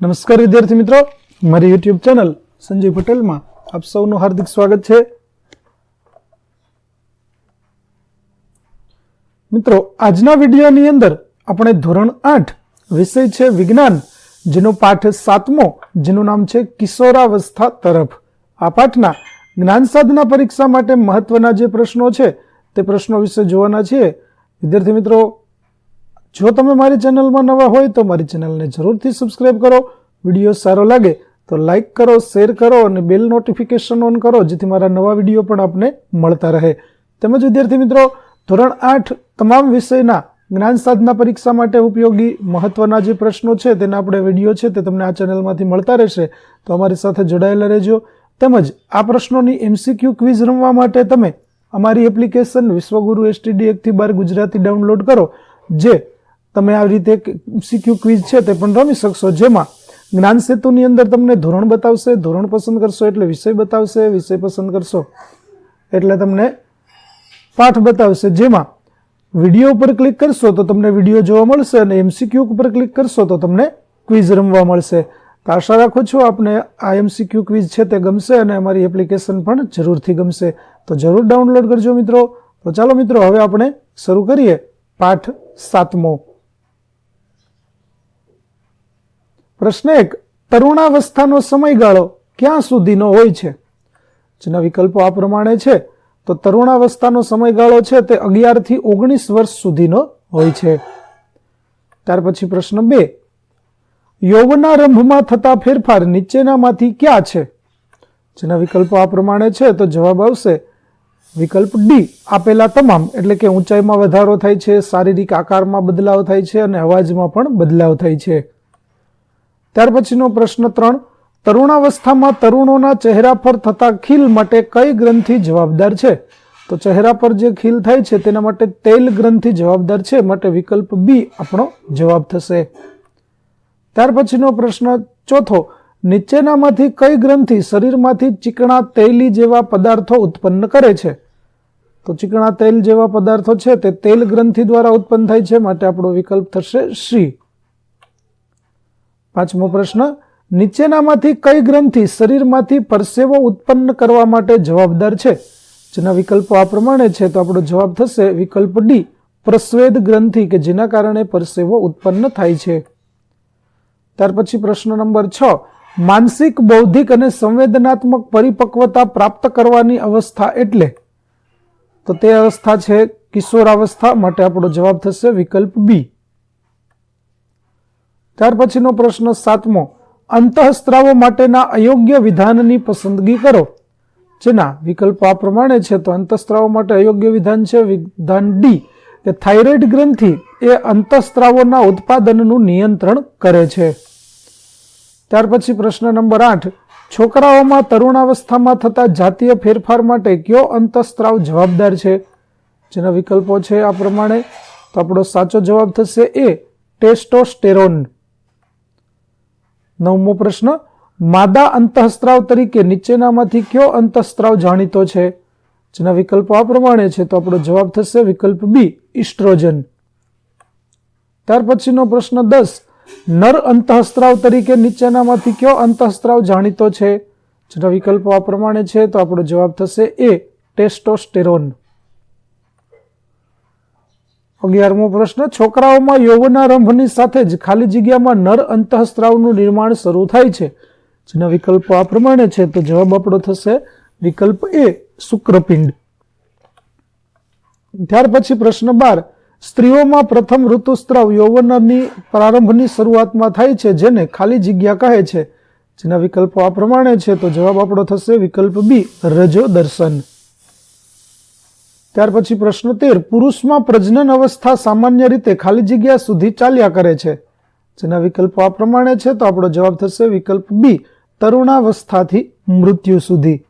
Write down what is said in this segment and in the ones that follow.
નમસ્કાર વિદ્યાર્થી મિત્રો. મારી યુટ્યુબ ચેનલ સંજય પટેલમાં આપ સૌનું હાર્દિક સ્વાગત છે. મિત્રો, આજના વિડીયોની અંદર આપણે ધોરણ આઠ વિષય છે વિજ્ઞાન, જેનો પાઠ સાતમો, જેનું નામ છે કિશોરાવસ્થા તરફ. આ પાઠના જ્ઞાન સાધના પરીક્ષા માટે મહત્વના જે પ્રશ્નો છે તે પ્રશ્નો વિશે જોવાના છીએ. વિદ્યાર્થી મિત્રો જો તમે મારી ચેનલમાં નવા હોય તો મારી ચેનલને જરૂરથી સબસ્ક્રાઇબ કરો. વીડિયો સારો લાગે તો લાઇક કરો શેર કરો અને બેલ નોટિફિકેશન ઓન કરો જેથી મારા નવા વીડિયો પણ આપને મળતા રહે. તેમજ વિદ્યાર્થી મિત્રો, ધોરણ આઠ તમામ વિષયના જ્ઞાન સાધના પરીક્ષા માટે ઉપયોગી મહત્વના જે પ્રશ્નો છે તેના આપણે વીડિયો છે તે તમને આ ચેનલમાંથી મળતા રહેશે. તો અમારી સાથે જોડાયેલા રહેજો. તેમજ આ પ્રશ્નોની એમસીક્યુ ક્વિઝ રમવા માટે તમે અમારી એપ્લિકેશન વિશ્વગુરુ એસટીડી એકથી બાર ગુજરાતી ડાઉનલોડ કરો, જે તમે આ રીતે એમસીક્યુ ક્વિઝ છે તે પણ રમી શકશો, જેમાં જ્ઞાન સેતુની અંદર તમને ધોરણ બતાવશે, ધોરણ પસંદ કરશો એટલે વિષય બતાવશે, વિષય પસંદ કરશો એટલે તમને પાઠ બતાવશે, જેમાં વીડિયો ઉપર ક્લિક કરશો તો તમને વીડિયો જોવા મળશે અને એમસીક્યુ ઉપર ક્લિક કરશો તો તમને ક્વિઝ રમવા મળશે. તો આશા રાખું છું આપને આ એમસીક્યુ ક્વિઝ છે તે ગમશે અને અમારી એપ્લિકેશન પણ જરૂરથી ગમશે. તો જરૂર ડાઉનલોડ કરજો મિત્રો. તો ચાલો મિત્રો, હવે આપણે શરૂ કરીએ પાઠ સાતમો. પ્રશ્ન એક, તરુણાવસ્થાનો સમયગાળો ક્યાં સુધીનો હોય છે? જેના વિકલ્પો આ પ્રમાણે છે, તો તરુણાવસ્થાનો સમયગાળો છે તે અગિયારથી ઓગણીસ વર્ષ સુધીનો હોય છે. ત્યાર પછી પ્રશ્ન બે યૌવનારંભમાં થતા ફેરફાર નીચેનામાંથી ક્યાં છે? જેના વિકલ્પો આ પ્રમાણે છે, તો જવાબ આવશે, વિકલ્પ ડી આપેલા તમામ, એટલે કે ઊંચાઈમાં વધારો થાય છે, શારીરિક આકારમાં બદલાવ થાય છે અને અવાજમાં પણ બદલાવ થાય છે. ત્યાર પછીનો પ્રશ્ન ત્રણ. તરુણાવસ્થામાં તરુણોના ચહેરા પર થતા ખીલ માટે કઈ ગ્રંથિ જવાબદાર છે? તો ચહેરા પર જે ખીલ થાય છે, તેના માટે તેલ ગ્રંથિ જવાબદાર છે. માટે વિકલ્પ બી આપણો જવાબ થશે. ત્યાર પછીનો પ્રશ્ન ચોથો. નીચેનામાંથી કઈ ગ્રંથિ શરીરમાંથી ચીકણા તૈલી જેવા પદાર્થો ઉત્પન્ન કરે છે? તો ચીકણા તેલ જેવા પદાર્થો છે, તે તેલ ગ્રંથિ દ્વારા ઉત્પન્ન થાય છે. માટે આપણો વિકલ્પ થશે સી. પાંચમો પ્રશ્ન, નીચેનામાંથી કઈ ગ્રંથિ શરીરમાંથી પરસેવો ઉત્પન્ન કરવા માટે જવાબદાર છે? જેના વિકલ્પો આ પ્રમાણે છે, તો આપણો જવાબ થશે વિકલ્પ ડી પ્રસ્વેદ ગ્રંથિ, કે જેના કારણે પરસેવો ઉત્પન્ન થાય છે. ત્યાર પછી પ્રશ્ન નંબર છ, માનસિક, બૌદ્ધિક અને સંવેદનાત્મક પરિપક્વતા પ્રાપ્ત કરવાની અવસ્થા એટલે? તો તે અવસ્થા છે કિશોરાવસ્થા, માટે આપણો જવાબ થશે વિકલ્પ બી ત્યાર પછીનો પ્રશ્ન સાતમો, અંતઃસ્ત્રાવો માટેના અયોગ્ય વિધાનની પસંદગી કરો. જેના વિકલ્પો આ પ્રમાણે છે, તો અંતઃસ્ત્રાવો માટે અયોગ્ય વિધાન છે વિધાન ડી કે થાઇરોઇડ ગ્રંથિ એ અંતઃસ્ત્રાવોના ઉત્પાદનનું નિયંત્રણ કરે છે. ત્યાર પછી પ્રશ્ન નંબર આઠ, છોકરાઓમાં તરુણાવસ્થામાં થતા જાતીય ફેરફાર માટે કયો અંતઃસ્ત્રાવ જવાબદાર છે? જેના વિકલ્પો છે આ પ્રમાણે, તો આપણો સાચો જવાબ થશે એ, ટેસ્ટોસ્ટેરોન. નવમો પ્રશ્ન, માદા અંતઃસ્ત્રાવ તરીકે નીચેનામાંથી કયો અંતઃસ્ત્રાવ જાણીતો છે? જેના વિકલ્પો આ પ્રમાણે છે, તો આપણો જવાબ થશે વિકલ્પ બી, ઇસ્ટ્રોજન. ત્યાર પછીનો પ્રશ્ન દસ, નર અંતઃસ્ત્રાવ તરીકે નીચેનામાંથી કયો અંતઃસ્ત્રાવ જાણીતો છે? જેના વિકલ્પો આ પ્રમાણે છે, તો આપણો જવાબ થશે એ, ટેસ્ટોસ્ટેરોન. અગિયારમો પ્રશ્ન, છોકરાઓમાં યૌવનારંભની સાથે જ ખાલી જગ્યામાં નર અંતઃસ્ત્રાવનું નિર્માણ શરૂ થાય છે. જેના વિકલ્પો આ પ્રમાણે છે. તો જવાબ આપણો થશે વિકલ્પ એ, શુક્રપિંડ. ત્યાર પછી પ્રશ્ન બાર, સ્ત્રીઓમાં પ્રથમ ઋતુસ્ત્રાવ યૌવનની પ્રારંભની શરૂઆતમાં થાય છે, જેને ખાલી જગ્યા કહે છે. જેના વિકલ્પો આ પ્રમાણે છે. તો જવાબ આપણો થશે વિકલ્પ બી રજો દર્શન ત્યાર પછી પ્રશ્ન તેર, પુરુષમાં પ્રજનન અવસ્થા સામાન્ય રીતે ખાલી જગ્યા સુધી ચાલ્યા કરે છે. જેના વિકલ્પો આ પ્રમાણે છે, તો આપણો જવાબ થશે વિકલ્પ બી, તરુણાવસ્થાથી મૃત્યુ સુધી.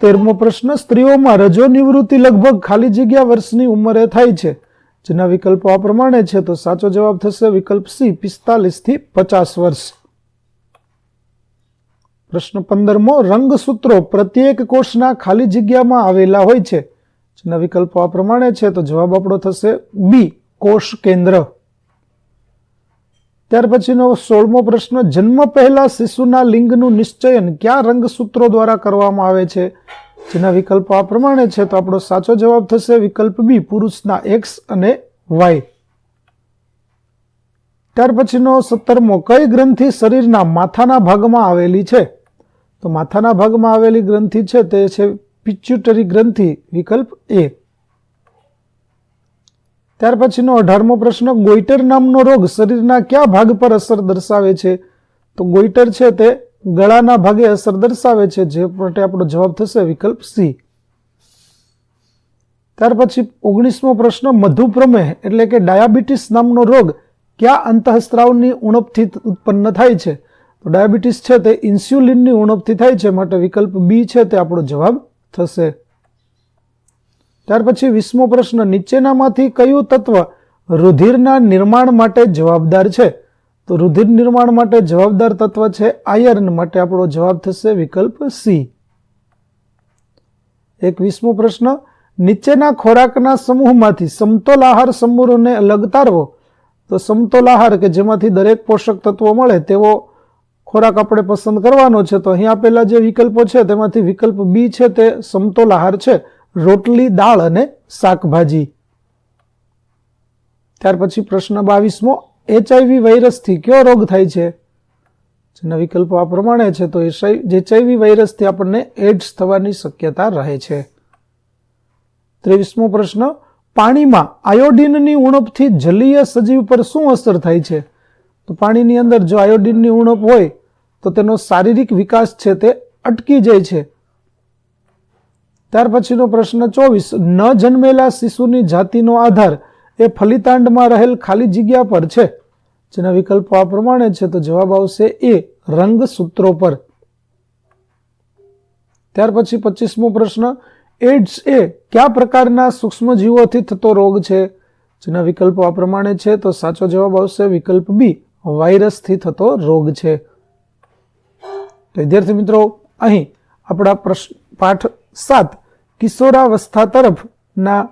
તેરમો પ્રશ્ન, સ્ત્રીઓમાં રજો નિવૃત્તિ લગભગ ખાલી જગ્યા વર્ષની ઉંમરે થાય છે. જેના વિકલ્પો આ પ્રમાણે છે, તો સાચો જવાબ થશે વિકલ્પ સી પિસ્તાલીસથી પચાસ વર્ષ. પ્રશ્ન પંદરમો, રંગસૂત્રો પ્રત્યેક કોષના ખાલી જગ્યામાં આવેલા હોય છે. જેના વિકલ્પો આ પ્રમાણે છે. તો જવાબ આપણો થશે બી કોષ કેન્દ્ર. ત્યાર પછીનો સોળમો પ્રશ્ન, જન્મ પહેલા શિશુના લિંગનું નિશ્ચયન કયા રંગસૂત્રો દ્વારા કરવામાં આવે છે? જેના વિકલ્પો આ પ્રમાણે છે. તો આપણો સાચો જવાબ થશે વિકલ્પ બી પુરુષના એક્સ અને વાય ત્યાર પછીનો સત્તરમો, કઈ ગ્રંથિ શરીરના માથાના ભાગમાં આવેલી છે? તો માથાના ભાગમાં આવેલી ગ્રંથિ છે તે છે પિચ્યુટરી ગ્રંથિ, વિકલ્પ એ. ત્યાર પછીનો અઢારમો પ્રશ્ન, ગોઈટર નામનો રોગ શરીરના કયા ભાગ પર અસર દર્શાવે છે? તો ગોઈટર છે તે ગળાના ભાગે અસર દર્શાવે છે, જે માટે આપણો જવાબ થશે વિકલ્પ સી. ત્યાર પછી ઓગણીસમો પ્રશ્ન, મધુપ્રમેહ એટલે કે ડાયાબિટીસ નામનો રોગ કયા અંતઃસ્ત્રાવની ઉણપથી ઉત્પન્ન થાય છે? તો ડાયાબિટીસ છે તે ઇન્સ્યુલિનની ઉણપથી થાય છે માટે વિકલ્પ બી છે તે આપણો જવાબ થશે. ત્યાર પછી વીસમો પ્રશ્ન, નીચેનામાંથી કયું તત્વ રુધિરના નિર્માણ માટે જવાબદાર છે? તો રુધિર નિર્માણ માટે જવાબદાર તત્વ છે આયર્ન માટે આપણો જવાબ થશે વિકલ્પ સી. એકવીસમો પ્રશ્ન, નીચેના ખોરાકના સમૂહમાંથી સમતોલ આહાર સમૂહને અલગ તારવો. તો સમતોલ આહાર કે જેમાંથી દરેક પોષક તત્વો મળે તેવો ખોરાક આપણે પસંદ કરવાનો છે, તો અહીં આપેલા જે વિકલ્પો છે, તેમાંથી વિકલ્પ બી છે, તે સમતોલ આહાર છે, રોટલી, દાળ અને શાકભાજી. ત્યાર પછી પ્રશ્ન બાવીસમો એચઆઈવી વાયરસથી કયો રોગ થાય છે? જેના વિકલ્પો આ પ્રમાણે છે, તો એચઆઈવી વાયરસથી આપણને એડ્સ થવાની શક્યતા રહે છે. ત્રેવીસમો પ્રશ્ન, પાણીમાં આયોડિનની ઉણપથી જલીય સજીવ પર શું અસર થાય છે? તો પાણીની અંદર જો આયોડિનની ઉણપ હોય, તો તેનો શારીરિક વિકાસ છે તે અટકી જાય છે. ત્યાર પછીનો પ્રશ્ન ચોવીસ, ન જન્મેલા શિશુની જાતિનો આધાર એ ફલિતાંડમાં રહેલ ખાલી જગ્યા પર છે? જેના વિકલ્પો આ પ્રમાણે છે, તો જવાબ આવશે એ રંગસૂત્રો પર. ત્યાર પછી પચીસમો પ્રશ્ન એડ્સ એ કયા પ્રકારના સૂક્ષ્મજીવોથી થતો રોગ છે? જેના વિકલ્પો આ પ્રમાણે છે, તો સાચો જવાબ આવશે વિકલ્પ બી. વાયરસથી થતો રોગ છે. તો વિદ્યાર્થી મિત્રો, અહીં આપણા પ્રશ્ન પાઠ સાત, કિશોરાવસ્થા તરફના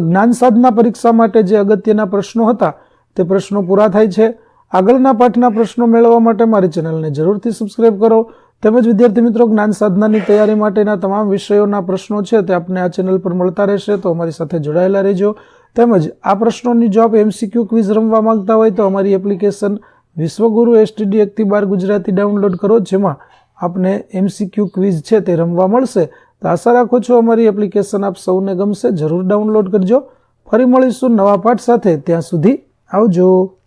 જ્ઞાન સાધના પરીક્ષા માટે જે અગત્યના પ્રશ્નો હતા, તે પ્રશ્નો પૂરા થાય છે. આગળના પાઠના પ્રશ્નો મેળવવા માટે મારી ચેનલને જરૂરથી સબસ્ક્રાઈબ કરો. તેમજ વિદ્યાર્થી મિત્રો, જ્ઞાન સાધનાની તૈયારી માટેના તમામ વિષયોના પ્રશ્નો છે તે આપને આ ચેનલ પર મળતા રહેશે, તો અમારી સાથે જોડાયેલા રહેજો. તેમજ આ પ્રશ્નોની જો આપ એમસીક્યુ ક્વિઝ રમવા માંગતા હોય તો અમારી એપ્લિકેશન વિશ્વગુરુ એસટીડી એકથી બાર ગુજરાતી ડાઉનલોડ કરો, જેમાં આપને એમસીક્યુ ક્વિઝ છે તે રમવા મળશે. તો આશા રાખું છું અમારી એપ્લિકેશન આપ સૌને ગમશે. જરૂર ડાઉનલોડ કરજો. ફરી મળીશું નવા પાઠ સાથે. ત્યાં સુધી આવજો.